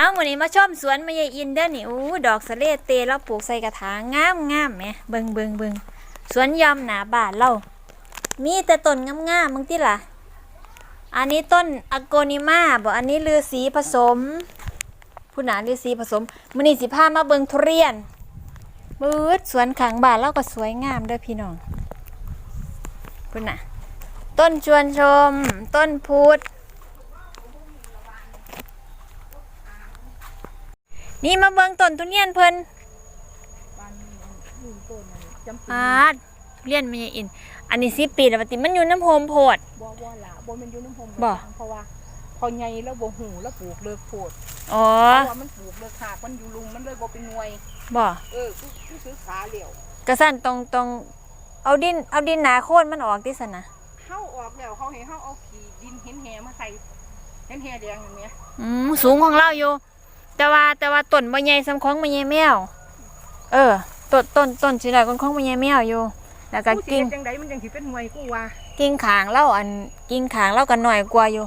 เอาหมื้นี้มาชมสวนมะยายอินเด้อนี่อู้ดอกสะเลเตแล้วปลูกใส่กระถางงามงามแหมเบิงเบิงเบิงสวนยอมหนาบานเรา มีแต่ต้นงามๆมึงติล่ะ อันนี้ต้นอโกนิมาบ่อันนี้ลือสีผสม ผู้หนาลือสีผสมมื้อนี้สิพามาเบิงทุเรียนบืดสวนข้างบานเราก็สวยงามเด้อพี่น้องพุ่นน่ะ ต้นชวนชม ต้นพุทธ นี่มาเบิ่งต้นทุเรียนเพิ่นอาดทุเรียนมันยังอิน อันนี้สิปีแล้วปฏิมันอยู่น้ำโฮมโพด บ่บ่ล่ะบ่แมันอยู่น้ำพรมบ่ เพราะว่าพอใหญ่แล้วบ่หูแล้วปลูกเลิกโพดอ๋อเพราะว่ามันปลูกเลิกหากมันอยู่ลุงมันเลยบ่เป็นหน่วย บ่เออกูกูซื้อขาเหลียวกระสั่นตรงตรงเอาดินเอาดินหนาโค่นมันออกที่สนะเฮาออกแล้วเขาให้เฮาเอาขี้ดินเห็นแหมาใส่เห็นแหแดงอย่างเนี้ยอืมสูงของเราอยู่ แต่ว่าแต่ว่าต้นบ่ใหญ่สำของบ่ใหญ่แมว เออต้นต้นต้นสิได้ของของบ่ใหญ่แมวอยู่ แล้วก็กูสิกิ่งเฮ็ดจังไดมันจังสิเป็นหน่วยกูว่ากิ่งขางเราอันกิ่งขางเราก็น้อยกว่าอยู่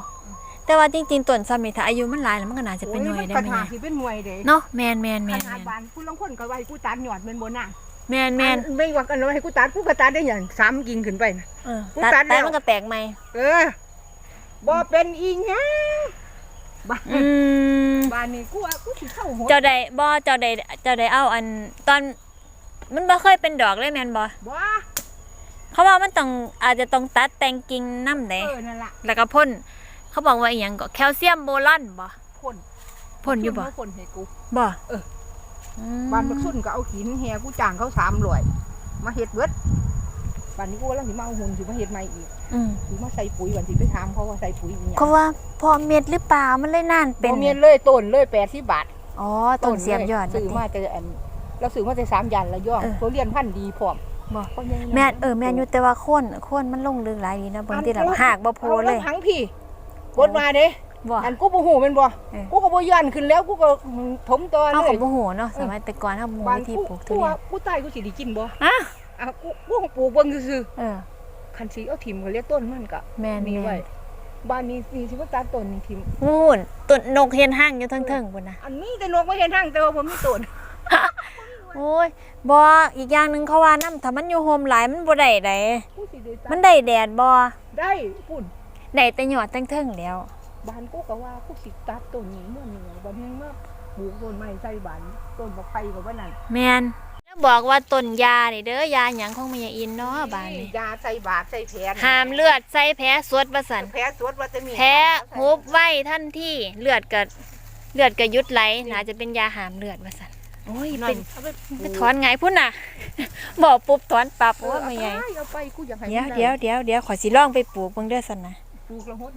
แต่ว่าจริงๆต้นซ้ำนี่ถ้าอายุมันหลายแล้วมันก็น่าจะเป็นหน่วยโอ้ได้มันไหมกระถาเนี่ยสิเป็นหน่วยเด้เนาะแมนแมนแมขนนาดแมนบ้านกูลางคนก็ไว้กูตัดหยอดแม่นบ่น่ะแมนแมนอัไม่ว่ากันว่าให้กูตัดกูก็ตัดได้อย่างสามกิ่งขึ้นไปนะเออกูตัดตัดแล้วแต่มันก็แตกใหม่เออบ่เป็นอีหยังบ้านอืมบ้านนี้กูว่ากูสิเข้าหัวเจ้าใดบ่เจ้าใดเจ้าใดเอาอันตอนมันบ่เคยเป็นดอกเลยแมนบ่บ่เขาว่ามันต้องอาจจะต้องตัดแต่งกิ่งน้ำเอเด้อนั่นล่ะแล้วก็พ่นเขาบอกว่าอีหยังก็แคลเซียมโบรอนบ่พ่นพ่นอยู่บ่เขาพ่นให้กูบ่เออมบ้านบักซุ่นก็เอาหินแฮกูจ้างเขาสามร้อยมาเฮ็ดเบิด บ้านนี้กูกำลังสิมาเอาหุ่นสิมาเฮ็ดใหม่อีกอืมสิมาใส่ปุ๋ยก่อนสิไปถามเขาว่าใส่ปุ๋ยอีหยังเขาว่าพอเม็ดหรือเปล่ามันเลยนานเป็นบ่เมียนเลยต้นเลย80บาท อ๋อต้นเสียมยอดซื้อว่ามาติแต่อันเราซื้อมาแต่สามยันละย่องเออตัวเรียนพันธุ์ดีพร้อมบ่เพราะยังแม่นเออแม่นอยู่แต่ว่าโคนโคนมันลงลึกหลายดีนะเบิ่งติล่ะหากบ่โพเลยอาทั้งพี่บดมาเด้บ่ อันกูบ่ฮู้แม่นบ่เออ กูก็บ่ย้อนขึ้นแล้วกูก็ถมต่อเอาเลขอยงบ่ฮู้เนาะสมัยแต่ก่อนเฮาบ่ฮู้บ้านวิธีกูปลูกทุกูเรียว่านกูตายกูสิได้กินบ่ อะ อะกูกูคงปลูกเบิ่งซื่อเออๆคันสิเอาถิ่มก็เรียกต้นมันก็แม่นมีแม่ไว้นบ้านนี้มีสิว่าตัดต้นนี่ถิ่มนู่นต้นนกเห็นห้างอยู่เทิงๆพุ่นน่ะอันนี้แต่นกบ่เห็นทางแต่ว่าผมมีต้นโอ้ยบ่อีกอย่างหนึงเขาว่าน้ำถ้ามันอยู่โฮมหลายมันบ่ได้ไดกูสิได้ตัดมันได้แดดบ่ได้ปุ่นได้แต่ยอดเทิงๆแล้วบ้านกูก็ว่ากูสิตัดต้นนี้มื้อนี้บ่แม่งมาปลูกต้นไม้ใส่บ้านต้นบักไผ่ก็ว่านั่นแม่นแล้ว บอกว่าต้นยานี่เด้อยาหยังของแม่ยายอินเนาะบ้านนี้ยาใส่บาดใส่แผลห้ามเลือดใส่แผลสวดว่าซั่นแผลสวดว่าจะมีแพ้ฮุบไว้ทันทีเลือดก็เลือดก็หยุดไหลน่าจะเป็นยาหามเลือดว่าซั่นโอ้ยนั่เป็นนเอาไปไปถอนไงพุ่นน่ะ บอกปุ๊บถอนปั๊บเอโอ้อยไม่ใหญ่เอาไปกูอยากให้เดี๋ยวมันเดี๋ยวเดี๋ยวเดี๋ยวขอสิลองไปปลูกเบิ่งเด้อซั่นนะปลูกละหด